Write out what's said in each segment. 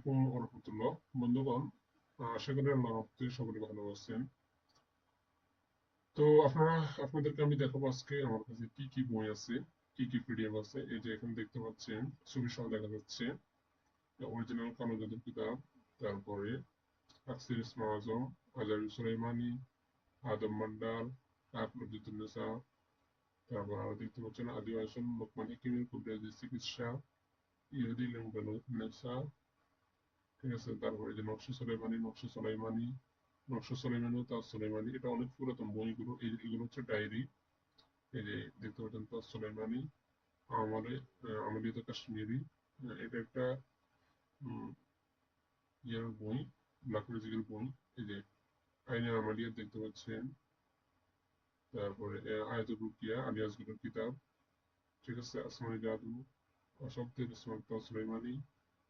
আলাইকুম রহমতুল্লাহ বন্ধুগণ আশা করি সকলে ভালো আছেন। তো আপনারা, আপনাদেরকে আমি দেখাবো আজকে আমার কাছে কি কি বই আছে, কি কি পিডিএফ আছে। এই যে এখানে দেখতে পাচ্ছেন, ছবি সহ দেখা যাচ্ছে অরিজিনাল কিতাব তারপরে ইসমা আজম সুলাইমানি আদম তারপর আরও দেখতে পাচ্ছেন আদি আসন লোকমান হিকিমের কুবরাজি চিকিৎসা ইহুদি ঠিক আছে, তারপরে যে নকশা সুলাইমানি নকশা সুলাইমানি নকশা সুলাইমানি তাজ সুলাইমানি, এটা অনেক পুরাতন বইগুলো, এই এগুলো হচ্ছে ডায়েরি। এই যে দেখতে পাচ্ছেন তাজ সুলাইমানি আমারে আমাদের কাশ্মীরি এটা একটা ইয়ার বই লাকড়িজির বই। এই যে আইনে আমালিয়া দেখতে পাচ্ছেন। তারপরে আয়াতুল রুকিয়া আলিয়াসগুলোর কিতাব ঠিক আছে, আসমানি জাদু অশব্দের ইসমাত সুলাইমানি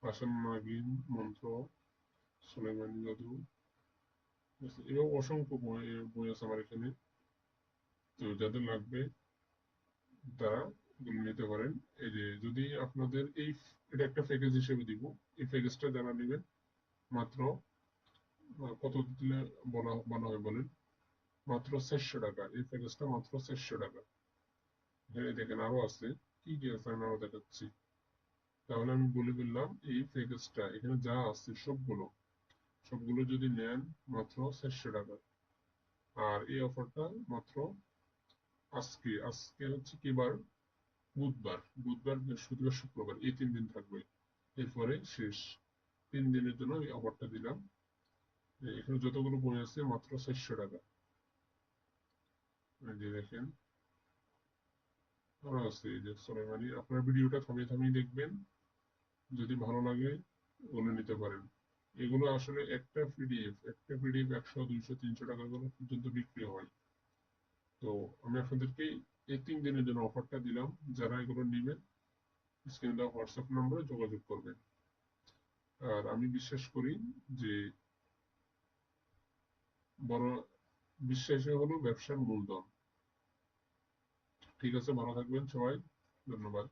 ভাষণ নাগিন মন্ত্র সুলাইমানি জাদু অসংখ্য বই আছে আমার এখানে তো যাদের লাগবে তারা নিতে পারেন এই যে যদি আপনাদের এই এটা একটা প্যাকেজ হিসেবে দিব এই প্যাকেজটা যারা নেবেন মাত্র কত দিলে বলা বলা হয় বলেন মাত্র চারশো টাকা এই প্যাকেজটা মাত্র চারশো টাকা এখানে দেখেন আরও আছে কি কি আছে আমি আরও দেখাচ্ছি তাহলে আমি বলে দিলাম, এই প্যাকেজটা এখানে যা আছে সবগুলো সবগুলো যদি নেন মাত্র চারশো টাকা। আর এই অফারটা মাত্র আজকে আজকে হচ্ছে কিবার বুধবার বুধবার বৃহস্পতিবার, শুক্রবার, এই তিন দিন থাকবে। এরপরে শেষ। তিন দিনের জন্য এই অফারটা দিলাম। এখানে যতগুলো বই আছে, মাত্র চারশো টাকা। দেখেন। আরও আছে যে সোলাইমানি। আপনার ভিডিওটা থামিয়ে থামিয়ে দেখবেন। যদি ভালো লাগে ওগুলো নিতে পারেন। এগুলো আসলে একটা পিডিএফ একটা পিডিএফ একশো, দুইশো, তিনশো টাকা করে পর্যন্ত বিক্রি হয়। তো আমি আপনাদেরকে এই তিন দিনের জন্য অফারটা দিলাম। যারা এগুলো নেবেন, স্ক্রিনে দেওয়া হোয়াটসঅ্যাপ নম্বরে যোগাযোগ করবেন। আর আমি বিশ্বাস করি যে বড় বিশ্বাসে হলো ব্যবসার মূলধন। ঠিক আছে, ভালো থাকবেন সবাই। ধন্যবাদ।